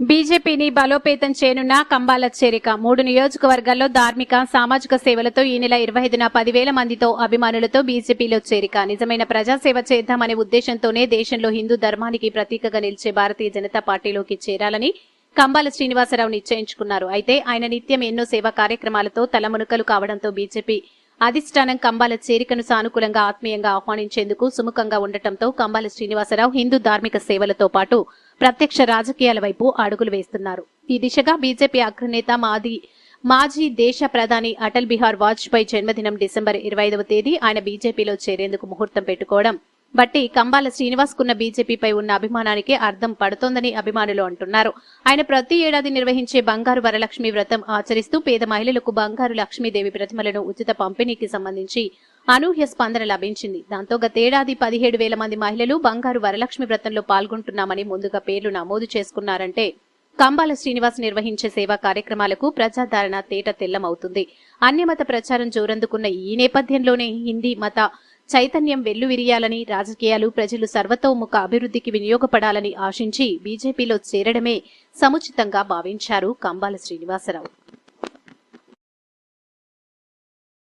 బీజేపీని బలోపేతం చేయనున్న కంబాల చేరిక. మూడు నియోజకవర్గాల్లో ధార్మిక సామాజిక సేవలతో ఈ నెల ఇరవై ఐదున పదివేల మందితో అభిమానులతో బీజేపీలో చేరిక. నిజమైన ప్రజాసేవ చేద్దామనే ఉద్దేశంతోనే దేశంలో హిందూ ధర్మానికి ప్రతీకగా నిలిచే భారతీయ జనతా పార్టీలోకి చేరాలని కంబాల శ్రీనివాసరావు నిశ్చయించుకున్నారు. అయితే ఆయన నిత్యం ఎన్నో సేవా కార్యక్రమాలతో తలమునకలు కావడంతో బీజేపీ అధిష్టానం కంబాల చేరికను సానుకూలంగా ఆత్మీయంగా ఆహ్వానించేందుకు సుముఖంగా ఉండటంతో కంబాల శ్రీనివాసరావు హిందూ ధార్మిక సేవలతో పాటు ప్రత్యక్ష రాజకీయాల వైపు అడుగులు వేస్తున్నారు. ఈ దిశగా బీజేపీ అగ్రనేత మాది మాజీ దేశ ప్రధాని అటల్ బిహార్ వాజ్పేయి జన్మదినం డిసెంబర్ ఇరవై ఐదవ తేదీ ఆయన బీజేపీలో చేరేందుకు ముహూర్తం పెట్టుకోవడం బట్టి కంబాల శ్రీనివాస్ కున్న బీజేపీపై ఉన్న అభిమానానికి అర్థం పడుతోందని అభిమానులు అంటున్నారు. ఆయన ప్రతి ఏడాది నిర్వహించే బంగారు వరలక్ష్మి వ్రతం ఆచరిస్తూ పేద మహిళలకు బంగారు లక్ష్మీదేవి ప్రతిమలను ఉచిత పంపిణీకి సంబంధించి అనూహ్య స్పందన లభించింది. దాంతో గతేడాది పదిహేడు వేల మంది మహిళలు బంగారు వరలక్ష్మి వ్రతంలో పాల్గొంటున్నామని ముందుగా పేర్లు నమోదు చేసుకున్నారంటే కంబాల శ్రీనివాస్ నిర్వహించే సేవా కార్యక్రమాలకు ప్రజాదరణ తేట తెల్లమవుతుంది. అన్యమత ప్రచారం జోరందుకున్న ఈ నేపథ్యంలోనే హిందీ మత చైతన్యం వెల్లువిరియాలని రాజకీయాలు ప్రజలు సర్వతోముఖ అభివృద్ధికి వినియోగపడాలని ఆశించి బీజేపీలో చేరడమే సముచితంగా భావించారు కంబాల శ్రీనివాసరావు.